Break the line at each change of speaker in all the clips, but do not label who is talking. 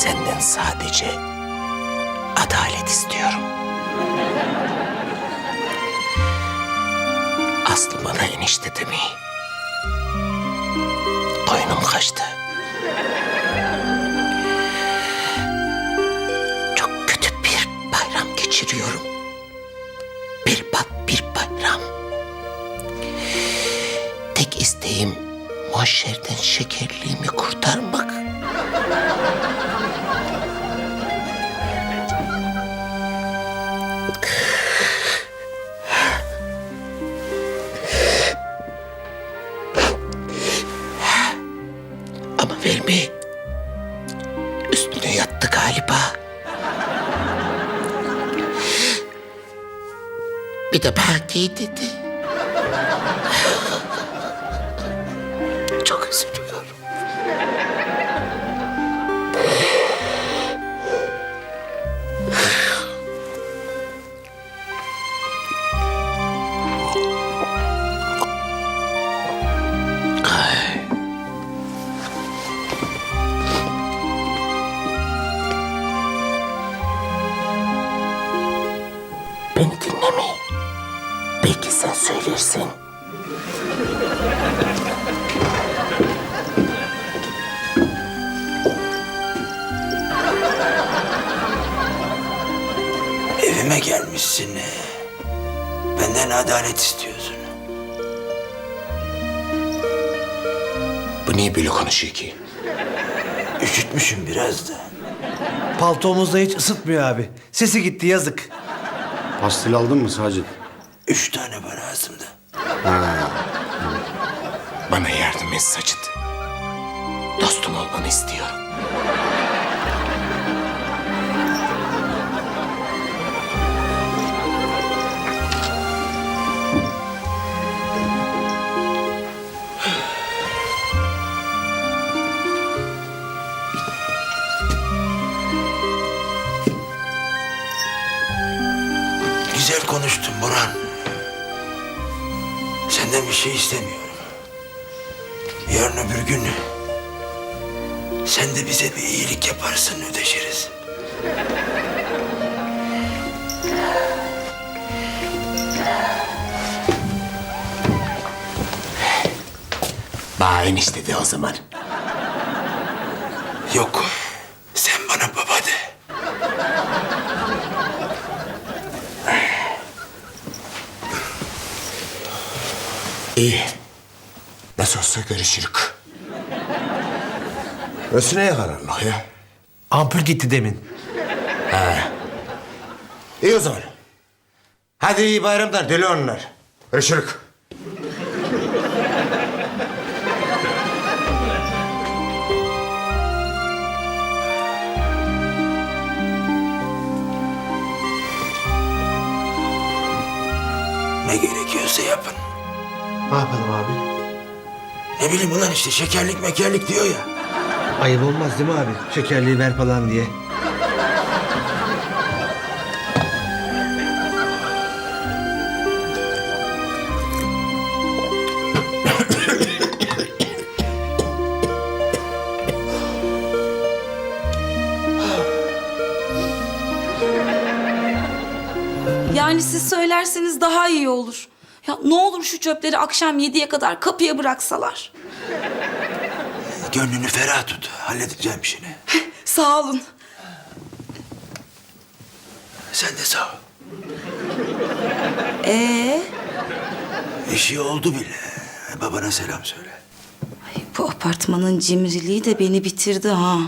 Senden sadece adalet istiyorum. Aslı bana enişte demeyi. Koynum kaçtı. Çok kötü bir bayram geçiriyorum. Berbat bir bayram. Tek isteğim mahşerden şekerliğimi kurtarmak. Ama vermeyi üstüne yattı galiba. Bir de giy dedi. Çok üzülüyorum. Beni dinlemeyin. Belki sen söylersin.
Evime gelmişsin. Benden adalet istiyorsun.
Bu niye böyle konuşuyor ki?
Üşütmüşüm biraz da.
Paltomuzda hiç ısıtmıyor abi. Sesi gitti yazık.
Pastil aldın mı Sacit?
Üç tane var ağzımda.
Bana yardım et Sacit. Dostum olmanı istiyorum.
Güzel konuştun Burhan. Senden bir şey istemiyorum. Yarın öbür gün sen de bize bir iyilik yaparsın ödeşiriz.
Bana enişte de o zaman.
Yok. Sen bana baba de.
İyi. Nasıl olsa görüşürük.
Ösü neye karanlık ya?
Ampul gitti demin.
İyi o zaman. Hadi iyi bayramlar deli onlar. Görüşürük.
Ne gerekiyorsa yapın.
Ne yapalım abi?
Ne bileyim ulan işte şekerlik mekerlik diyor ya.
Ayıp olmaz değil mi abi? Şekerliği ver falan diye.
Yani siz söylerseniz daha iyi olur. Ya ne olur şu çöpleri akşam yediye kadar kapıya bıraksalar.
Gönlünü ferah tut. Halledeceğim işini.
Sağ olun.
Sen de sağ ol.
Ee,
İşi oldu bile. Babana selam söyle.
ay, bu apartmanın cimriliği de beni bitirdi ha.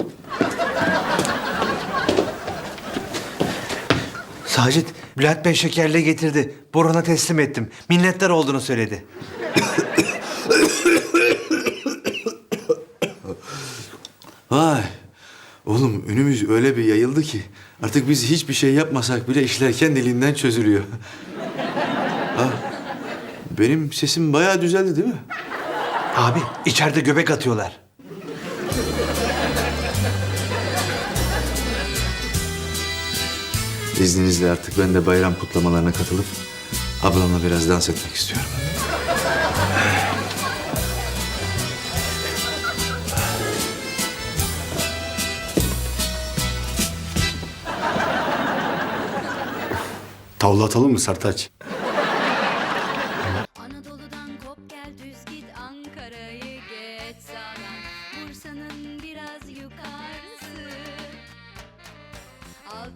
Sacit, Bülent Bey şekerliği getirdi. Burhan'a teslim ettim. Minnettar olduğunu söyledi.
Vay. Oğlum önümüz öyle bir yayıldı ki artık biz hiçbir şey yapmasak bile işler kendiliğinden çözülüyor. ha, benim sesim bayağı düzeldi değil mi?
Abi, içeride göbek atıyorlar.
İzninizle artık ben de bayram kutlamalarına katılıp ablamla biraz dans etmek istiyorum.
Tavla atalım mı Sertaç?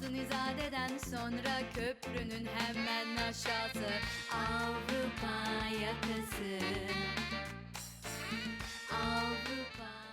Altın İzade'den sonra köprünün hemen aşağısı. Avrupa yakası. Avrupa